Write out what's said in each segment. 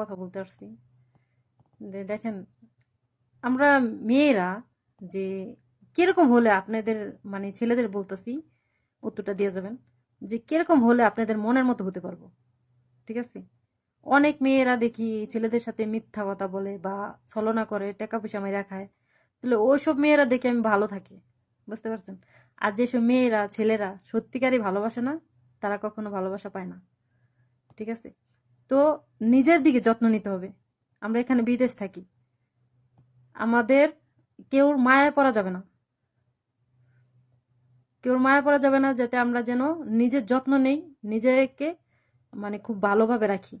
কথা বলতে পারছি যে দেখেন, আমরা মেয়েরা যে কীরকম হলে আপনাদের মানে ছেলেদের বলতেছি, উত্তরটা দিয়ে যাবেন, যে কীরকম হলে আপনাদের মনের মতো হতে পারব, ঠিক আছে? অনেক মেয়েরা দেখি ছেলেদের সাথে মিথ্যা কথা বলে বা ছলনা করে, টাকা পয়সা মেয়েরা খায়। তাহলে ওইসব মেয়েরা দেখে আমি ভালো থাকি, বুঝতে পারছেন? আর যেসব মেয়েরা, ছেলেরা সত্যিকারই ভালোবাসে না, তারা কখনো ভালোবাসা পায় না, ঠিক আছে? তো নিজের দিকে যত্ন নিতে হবে। আমরা এখানে বিদেশ থাকি। আমাদের কেউর মায়া পড়া যাবে না। কেউর মায়া পড়া যাবে না যাতে আমরা যেন নিজের যত্ন নেই, নিজেকে মানে খুব ভালোভাবে রাখি।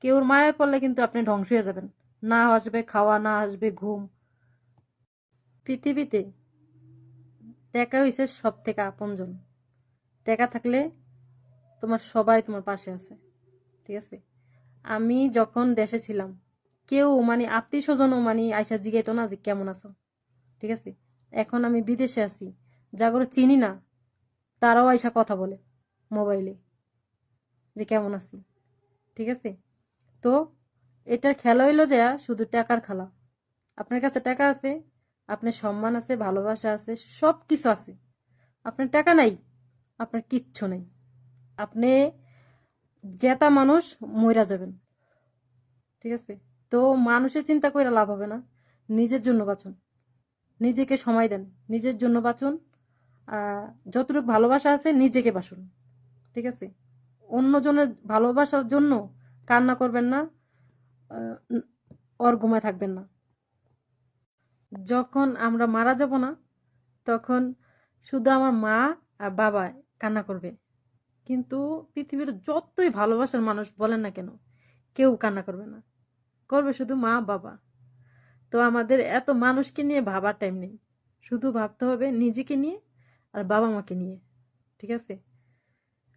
কেউর মায়া পড়লে কিন্তু আপনি ধ্বংস হয়ে যাবেন। না আসবে, খাওয়া না আসবে, ঘুম। পৃথিবীতে টাকা হয়েছে সব থেকে আপনজন। টাকা থাকলে তোমার সবাই তোমার পাশে আছে। ঠিক আছে? আমি যখন দেশে ছিলাম, কেউ মানে আত্মীয় স্বজনও মানে আইসা জিগাইতো না যে কেমন আছো। ঠিক আছে? এখন আমি বিদেশে আছি। যাগরে চিনি না, তারাও আইসা কথা বলে মোবাইলে যে কেমন আছি। ঠিক আছে? তো এটার খেলা হইল যে শুধু টাকার খেলা। আপনার কাছে টাকা আছে, আপনার সম্মান আছে, ভালোবাসা আছে সব কিছু আছে। আপনার টাকা নাই, আপনার কিচ্ছু নেই। আপনি জেতা মানুষ মইরা যাবেন। ঠিক আছে? তো মানুষের চিন্তা করে লাভ হবে না। নিজের জন্য বাঁচুন। নিজেকে সময় দেন। নিজের জন্য বাঁচুন। যতটুকু ভালোবাসা আছে নিজেকে বাসুন ঠিক আছে? অন্যজনের ভালোবাসার জন্য কান্না করবেন না। ওর থাকবেন না। যখন আমরা মারা যাব না, তখন শুধু আমার মা আর বাবা কান্না করবে। কিন্তু পৃথিবীর যতই ভালোবাসার মানুষ বলেন না কেন, কেউ কান্না করবে না। করবে শুধু মা, বাবা। তো আমাদের এত মানুষকে নিয়ে ভাবার টাইম নেই। শুধু ভাবতে হবে নিজেকে নিয়ে আর বাবা মাকে নিয়ে, ঠিক আছে?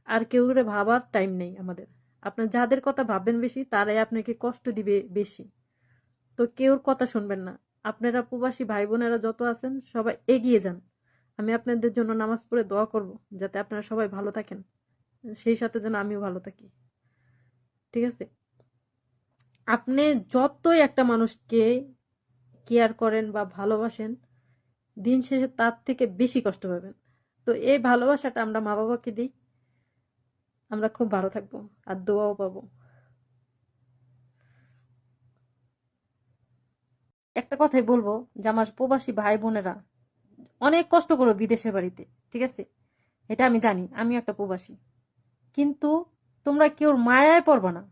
আর কেউ ভাবার টাইম নেই আমাদের। আপনার যাদের কথা ভাববেন বেশি, তারাই আপনাকে কষ্ট দিবে বেশি। তো কেউর কথা শুনবেন না। আপনারা প্রবাসী ভাই বোনেরা যত আছেন, সবাই এগিয়ে যান। আমি আপনাদের জন্য নামাজ পড়ে দোয়া করব, যাতে আপনারা সবাই ভালো থাকেন। সেই সাথে যেন আমিও ভালো থাকি। ঠিক আছে? আপনি যতই একটা মানুষকে কেয়ার করেন বা ভালোবাসেন, দিন শেষে তার থেকে বেশি কষ্ট পাবেন। তো এই ভালোবাসাটা আমরা মা বাবাকে দিই। আমরা খুব ভালো থাকব আর দোয়াও পাবো। একটা কথাই বলব যে আমার প্রবাসী ভাই বোনেরা অনেক কষ্ট করো বিদেশের বাড়িতে, ঠিক আছে? এটা আমি জানি আমি একটা প্রবাসী। কিন্তু তোমরা কেউ মায়ায় পড়বে না।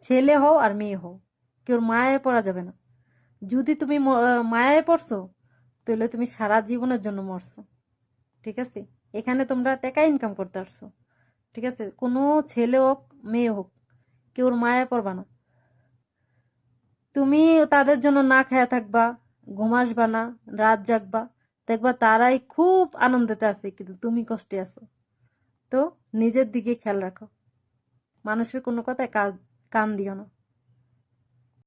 ছেলে হও আর মেয়ে হও কেউ মায়ায় পড়া যাবে না। যদি তুমি মায়ায় পড়ছো, তাহলে তুমি সারা জীবনের জন্য মরছো। ঠিক আছে? এখানে তোমরা টাকা ইনকাম করতে পারছ। ঠিক আছে? কোনো ছেলে হোক, মেয়ে হোক, কেউর মায়ায় পড়বা না। তুমি তাদের জন্য না খায়া থাকবা ঘুমাসবা না, রাত জাগবা। দেখবা তারাই খুব আনন্দতে আছে, কিন্তু তুমি কষ্টে আছো। নিজের দিকে খেয়াল রাখো। মানুষের কোনো কথায় কান কান দিও না।